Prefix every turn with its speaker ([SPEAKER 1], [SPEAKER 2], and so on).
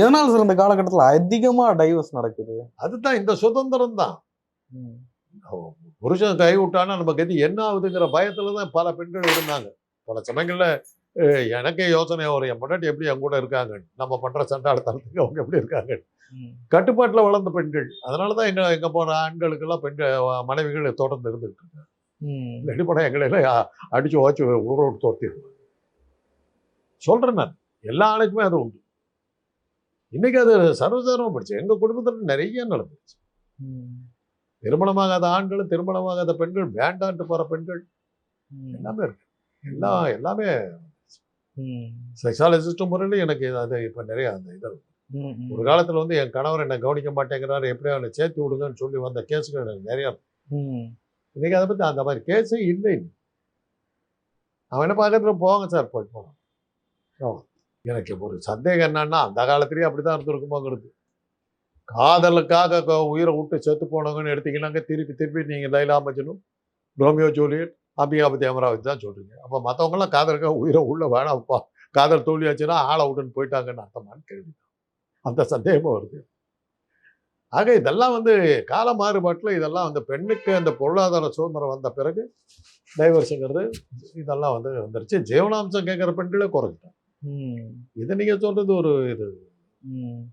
[SPEAKER 1] எதனால சார் இந்த காலகட்டத்துல அதிகமா டைவர்ஸ் நடக்குது?
[SPEAKER 2] அதுதான் இந்த சுதந்திரம் தான் புருஷன் கை விட்டானா நம்ம கதி என்ன ஆகுதுங்கிற பயத்துல தான் பல பெண்கள் இருந்தாங்க. பல சமயங்கள்ல எனக்கே யோசனை வரும் என் பொண்டாட்டி எப்படி என் கூட இருக்காங்க? நம்ம பண்ற சண்டாளத்தனத்துக்கு அவங்க எப்படி இருக்காங்க? கட்டுப்பாட்டுல வளர்ந்த பெண்கள். அதனால தான் எங்க எங்க போற ஆண்களுக்கெல்லாம் பெண்கள் மனைவிகள் தொடர்ந்து இருந்துகிட்டு இருக்காங்க. எங்களை எல்லாம் அடிச்சு ஓச்சு ஊரோடு தோர்த்திருப்பாங்க சொல்றேன் நான். எல்லா ஆணுக்குமே அது உண்டு. இன்னைக்கு அது சர்வசாதாரணமா போயிடுச்சு. எங்க குடும்பத்துல நிறைய நடந்துச்சு திருமணமாகாத ஆண்கள் திருமணமாகாத பெண்கள் வேண்டான்ட்டு போற பெண்கள் எல்லாமே இருக்கு. எல்லாம் எல்லாமே செக்ஸாலஜிஸ்ட் முறையில் எனக்கு அது இப்போ நிறைய அந்த இது. ஒரு காலத்துல வந்து என் கணவர் என்னை கவனிக்க மாட்டேங்கிறாரு. எப்படி அவனை சேர்த்து விடுங்கன்னு சொல்லி வந்த கேஸுகள் எனக்கு நிறைய. இன்னைக்கு அதை பத்தி அந்த மாதிரி கேஸே இல்லை. அவன் என்ன பக்கத்துல போவாங்க சார்? போய் போனான் எனக்கு ஒரு சந்தேகம் என்னன்னா அந்த காலத்திலேயே அப்படிதான் இருந்திருக்குமோங்கிறது காதலுக்காக உயிரை விட்டு செத்து போனவங்கன்னு எடுத்தீங்கன்னாங்க திருப்பி திருப்பி நீங்கள் லைலா மஜ்னு ரோமியோ ஜூலியட் அம்பிகாபதி அமராவதி தான் சொல்கிறீங்க அப்போ மற்றவங்களாம் காதலுக்காக உயிரை உள்ளே வேணாம்ப்பா. காதல் தோல்வியாச்சுன்னா ஆளை விட்டுன்னு போயிட்டாங்கன்னு அர்த்தமானு கேள்வி. அந்த சந்தேகமும் வருது. ஆக இதெல்லாம் வந்து கால மாறுபாட்டில் இதெல்லாம் வந்து பெண்ணுக்கு அந்த பொருளாதார சுதந்திரம் வந்த பிறகு டைவர்ஸுங்கிறது இதெல்லாம் வந்து வந்துருச்சு. ஜீவனாம்சம் கேட்குற பெண்களே குறைஞ்சிட்டாங்க. இது நீங்க சொல்றது ஒரு இது.